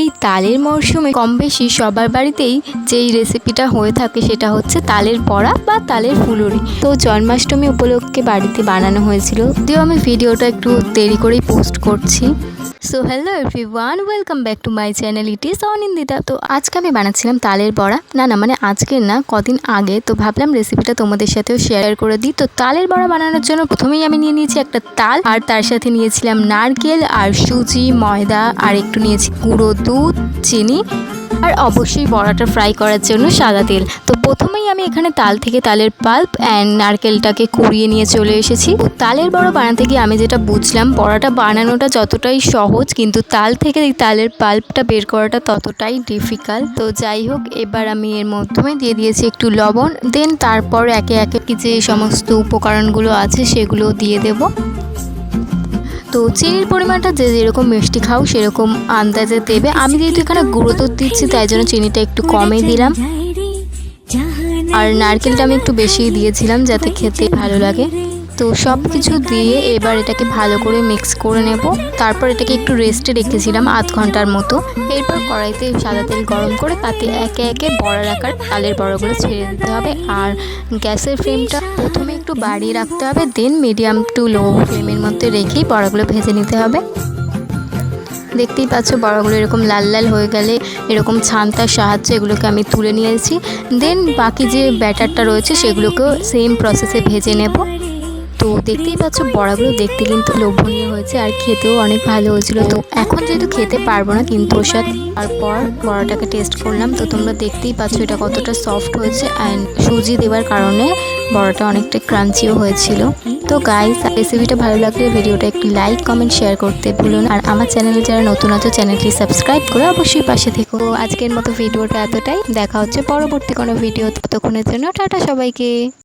এই তালের মরশুমে কম বেশি সবার বাড়িতেই যেই রেসিপিটা হয়ে থাকে সেটা হচ্ছে তালের বড়া বা তালের ফুলুরি। তো জন্মাষ্টমী উপলক্ষে বাড়িতে বানানো হয়েছিল। যদিও আমি ভিডিওটা একটু দেরি করেই পোস্ট করছি। So hello everyone welcome back to my channel it is Anindita তো আজকে আমি বানাচ্ছিলাম তালের বড়া। না না মানে আজকে না, কদিন আগে। তো ভাবলাম রেসিপিটা তোমাদের সাথেও শেয়ার করে দিই। তো তালের বড়া বানানোর জন্য প্রথমেই আমি নিয়ে নিয়েছি একটা তাল। আর তার সাথে নিয়েছিলাম নারকেল আর সুজি, ময়দা। আর একটু নিয়েছি গুঁড়ো দুধ, চিনি আর অবশ্যই বড়াটা ফ্রাই করার জন্য সাদা তেল। তো প্রথমেই আমি এখানে তাল থেকে তালের পাল্প অ্যান্ড নারকেলটাকে কুড়িয়ে নিয়ে চলে এসেছি। তালের বড়া বানাতে গিয়ে আমি যেটা বুঝলাম, বড়াটা বানানোটা যতটাই সহজ, কিন্তু তাল থেকে এই তালের পাল্পটা বের করাটা ততটাই ডিফিকাল্ট তো যাই হোক, এবার আমি এর মাধ্যমে দিয়ে দিয়েছি একটু লবণ দেন তারপর একে একে কি যে সমস্ত উপকরণগুলো আছে সেগুলো দিয়ে দেবো। তো চিনির পরিমাণটা যে যেরকম মিষ্টি খাও, সেরকম আন্দাজে দেবে। আমি যেহেতু এখানে গুঁড়ো দিচ্ছি, তাই জন্য চিনিটা একটু কমে দিলাম। আর নারকেলটা আমি একটু বেশি দিয়েছিলাম, যাতে খেতে ভালো লাগে। তো সব কিছু দিয়ে এবার এটাকে ভালো করে মিক্স করে নেব। তারপর এটাকে একটু রেস্টে রেখেছিলাম আধ ঘণ্টার মতো। এরপর কড়াইতে সাদা তেল গরম করে তাতে একে একে বড়া রাখার তালের বড়াগুলো ছেড়ে দিতে হবে। আর গ্যাসের ফ্লেমটা প্রথমে একটু বাড়িয়ে রাখতে হবে দেন মিডিয়াম টু লো ফ্লেমের মধ্যে রেখেই বড়াগুলো ভেজে নিতে হবে। দেখতেই পাচ্ছ বড়াগুলো এরকম লাল লাল হয়ে গেলে এরকম ছানতার সাহায্যে এগুলোকে আমি তুলে নিয়েছি। দেন বাকি যে ব্যাটারটা রয়েছে সেগুলোকেও সেম প্রসেসে ভেজে নেব। তো দেখতেই পাচ্ছ, বড়াগুলো দেখতে কিন্তু লোভনীয় হয়েছে আর খেতেও অনেক ভালো হয়েছিল। তো এখন যেহেতু খেতে পারব না কিন্তু ওর সাথে তারপর বড়াটাকে টেস্ট করলাম। তো তোমরা দেখতেই পাচ্ছ এটা কতটা সফট হয়েছে অ্যান্ড সুজি দেওয়ার কারণে বড়াটা অনেকটা ক্রাঞ্চিও হয়েছিল। তো গাইস রেসিপিটা ভালো লাগলে ভিডিওটা একটু লাইক কমেন্ট শেয়ার করতে ভুলুন আর আমার চ্যানেলে যারা নতুন আছে চ্যানেলটি সাবস্ক্রাইব করে অবশ্যই পাশে থেকো। আজকের মতো ভিডিওটা এতটাই। দেখা হচ্ছে পরবর্তী কোনো ভিডিও ততক্ষণের জন্য টাটা সবাইকে।